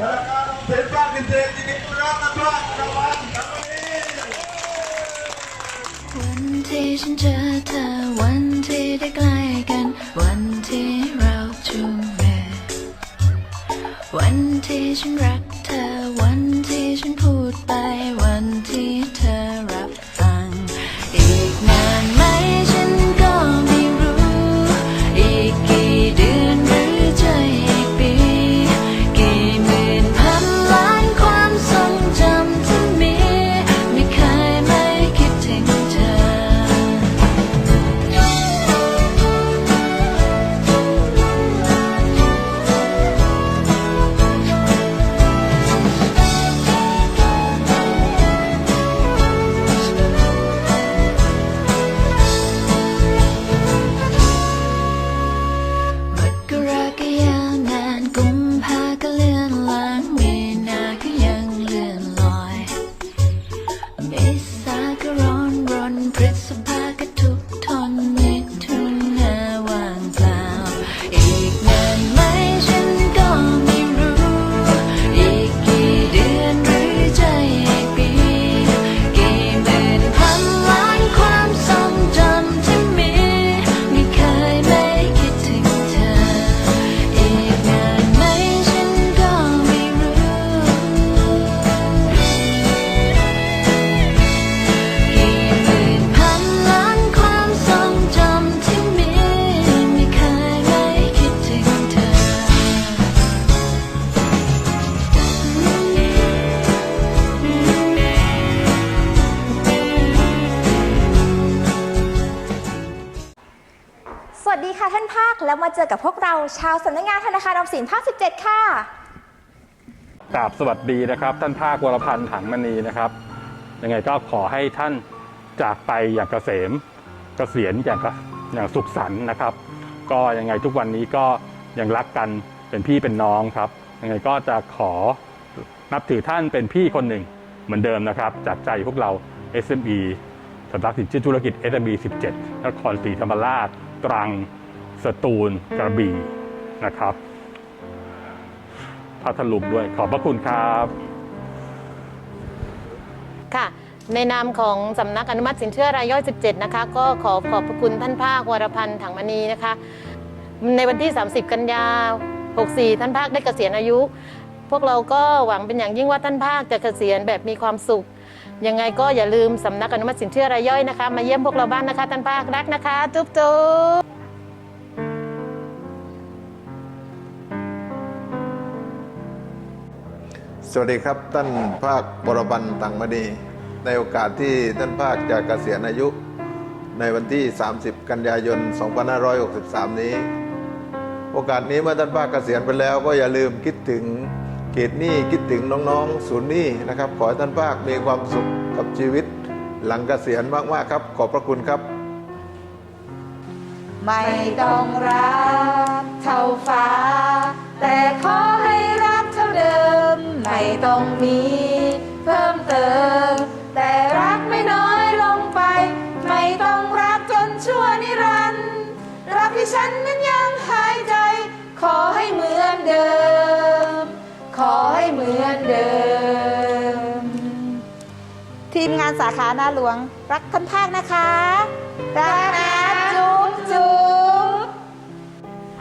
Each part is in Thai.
วันนี้วันที่ฉันเจอเธอวันที่ได้ใกล้กัน วันที่เราจูงมือวันที่ฉันรัก เมษา ดีค่ะท่านภาค แล้วมาเจอกับพวกเราชาวสำนักงานธนาคารออมสินภาค 17 ค่ะกราบสวัสดีนะครับ ท่านภาควรพันธ์ถังมณีนะครับยังไงก็ขอให้ท่านจากไปอย่างเกษมเกษียณอย่างอย่างสุขสันต์นะครับ ก็ยังไงทุกวันนี้ก็ยังรักกันเป็นพี่เป็นน้องครับยังไงก็จะขอนับถือท่านเป็นพี่คนหนึ่งเหมือนเดิมนะครับ จากใจพวกเรา SME สำนักสินเชื่อธุรกิจ SME 17 นครศรีธรรมราช ตรัง สตูล กระบี่นะครับพัทลุงด้วยขอบพระคุณครับ ค่ะ ในนามของสำนักอนุมัติสินเชื่อรายย่อย 17 นะคะ ก็ขอขอบพระคุณท่านภาควรพันธ์ถังมณีนะคะ ในวันที่ 30 กันยา 64 ท่านภาคได้เกษียณอายุ พวกเราก็หวังเป็นอย่างยิ่งว่าท่านภาคจะเกษียณแบบมีความสุข ยังไงก็อย่าลืมสำนักอนุมัติสินเชื่อรายย่อยนะคะ มาเยี่ยมพวกเราบ้านนะคะท่านภาครักนะคะ จุ๊บจุ๊บสวัสดีครับท่านภาคบรบันตังมณีในโอกาสที่ท่านภาคจะเกษียณอายุ ในวันที่ 30 กันยายน 2563 นี้ โอกาสนี้เมื่อท่านภาคเกษียณไปแล้วก็อย่าลืมคิดถึง เกตหนี้คิดถึงน้องๆ ศูนย์หนี้นะครับ ขอให้ท่านภาคมีความสุขกับชีวิต หลังเกษียณมากๆครับ ขอบพระคุณครับ ไม่ต้องรักเท่าฟ้า แต่ขอให้รักเท่าเดิม ไม่ต้องมีเพิ่มเติม แต่รักไม่น้อยลงไป ไม่ต้องรักจนชั่วนิรันดร์รักที่ฉันนั้นยัง ทีมงานสาขาหน้าหลวง รักท่านภาคนะคะ รักนะจุ๊บจุ๊บ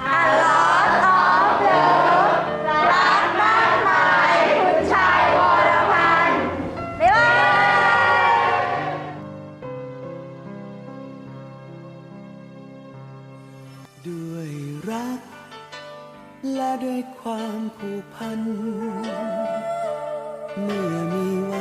อาลอนออฟเดิมรักมากมายคุณชายวรพันธ์บ๊ายบายด้วยรัก และด้วยความผูกพัน เมื่อมีวัน